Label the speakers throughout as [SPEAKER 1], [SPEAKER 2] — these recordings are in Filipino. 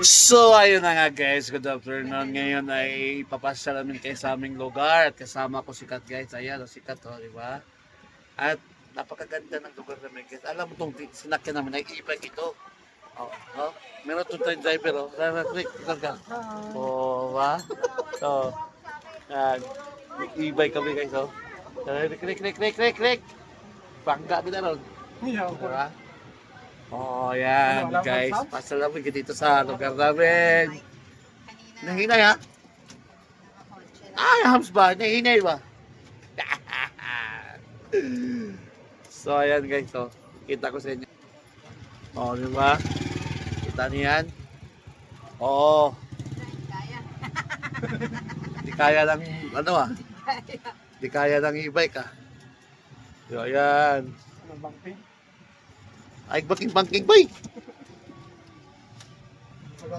[SPEAKER 1] So, ayun na nga guys. Good afternoon. Ngayon ay ipapasya namin kayo sa aming lugar. At kasama ko si Kat guys. Ayan, si Kat oh, di ba? At napakaganda ng lugar namin guys. Alam mo itong sinakyan namin ay e-bike ito. Oh, oh. Meron itong train driver oh. Click, click ka. Oh, ba? So, yan. E-bike kami guys oh. Click, click, click, click, click, click. Bangga kita ron. Diba? Oh, yan guys. Pasalamin ka dito sa lugar namin. Nahinay ha? Ay, hams ba? Nahinay ba? so, ayan guys. So, kita ko sa inyo. Oh, di ba? Kita niyo yan? Oo. Di kaya lang, ano ah? Di kaya lang e-bike ah. So, ayan. Ay, baking banking boy.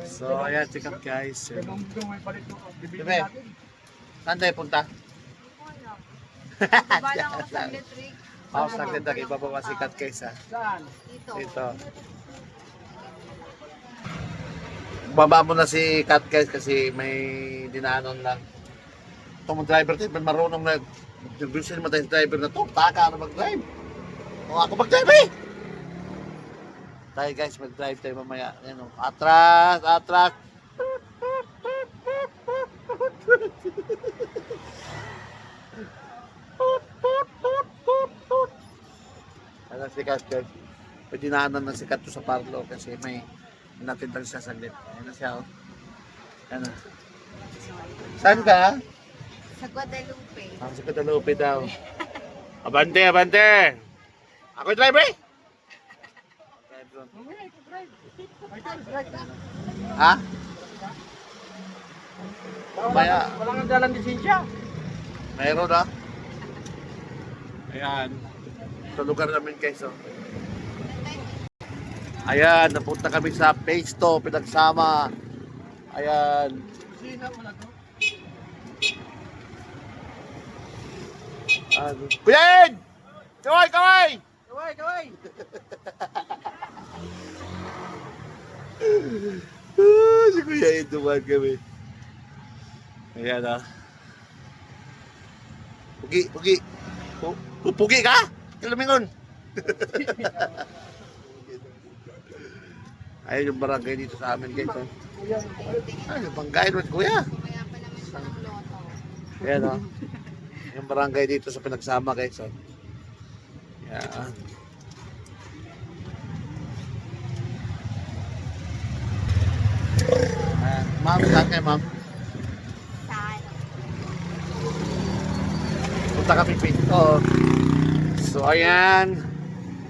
[SPEAKER 1] So, ayan, check up guys. Dibe, saan tayo punta?
[SPEAKER 2] Baba lang ako sa electric.
[SPEAKER 1] Oh, saglit na, ibababa si Kat guys ha.
[SPEAKER 3] Saan?
[SPEAKER 2] Dito.
[SPEAKER 1] Dito. Baba mo na si Kat guys kasi may dinaanon lang. Itong driver tayo, marunong na nag-vision mo tayo driver na to. Taka na mag-drive. O ako mag-drive eh! Tayo guys, mag-drive tayo mamaya. Ayan o. Atras! Atras! Ano si Kat guys? May dinaanan na si Kat to sa parlo kasi may natindang siya saglit. Ayan na siya o. Ayan na. Saan ka?
[SPEAKER 2] Sa Guadalupe.
[SPEAKER 1] Ang sa Guadalupe daw. Abante, abante! Ako driver eh! Ha? Maya.
[SPEAKER 3] Wala kang dalang lisensya.
[SPEAKER 1] Mayroon na. Ayan. Sa lugar namin guys. Oh. Ayan, napunta kami sa phase 2, pinagsama. Ayan.
[SPEAKER 3] Sina mo na to.
[SPEAKER 1] Ano? Kuyain! Kaway, kaway!
[SPEAKER 3] Kaway, kaway.
[SPEAKER 1] Ah, si Kuya Ed, dumaan kami. Ayan ah. Pugi, pugi. Pu- pu- Pugi ka? Kalamingon. Ayun yung barangay dito sa amin guys. Oh. Ay, yung barangay kuya.
[SPEAKER 2] Naman loto.
[SPEAKER 1] Ayan oh. Yung barangay dito sa pinagsama guys. Oh. Yan. Ayan. Ma'am, saan kayo ma'am?
[SPEAKER 2] Saan?
[SPEAKER 1] Punta kami pito. So ayan.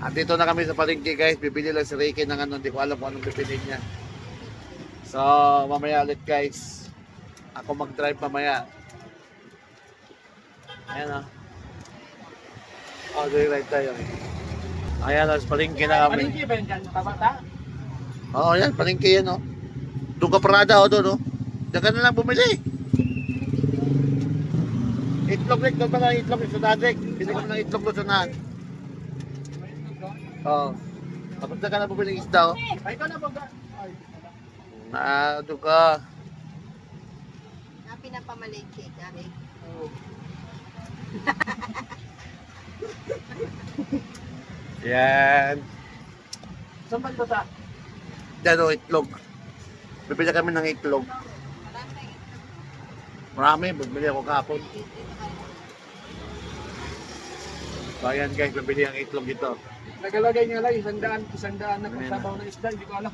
[SPEAKER 1] Andito na kami sa palengke guys. Bibili lang si Ricky ng ano. Hindi ko alam kung anong bibili niya. So mamaya ulit guys. Ako mag-drive mamaya. Ayan o. Oh, doon ride tayo. Ayan o, sa palengke na kami.
[SPEAKER 3] Palingki ba yan dyan? Tabata?
[SPEAKER 1] Oo, oh, yan. Palengke yan o. Doon ka parada o doon o. Diyan ka na lang bumili. Itlog rin. Doon pa lang itlog sa dadek. Bili ko ng itlog doon sa nahan. Oo. Tapos na ka na bumili ng isda o.
[SPEAKER 3] Ay, ikaw na ba?
[SPEAKER 1] Na, doon ka.
[SPEAKER 2] Na pinapamalengke, Gary.
[SPEAKER 1] Yan.
[SPEAKER 3] saan ba ito sa?
[SPEAKER 1] Diyan o, itlog. Bibili kami ng itlog. Marami. Bibili ako kahapon. So, ayan guys. Bibili ang itlog ito.
[SPEAKER 3] Nagalagay nga lang, isang daan, isang daan na sabaw na isda, hindi ko alam.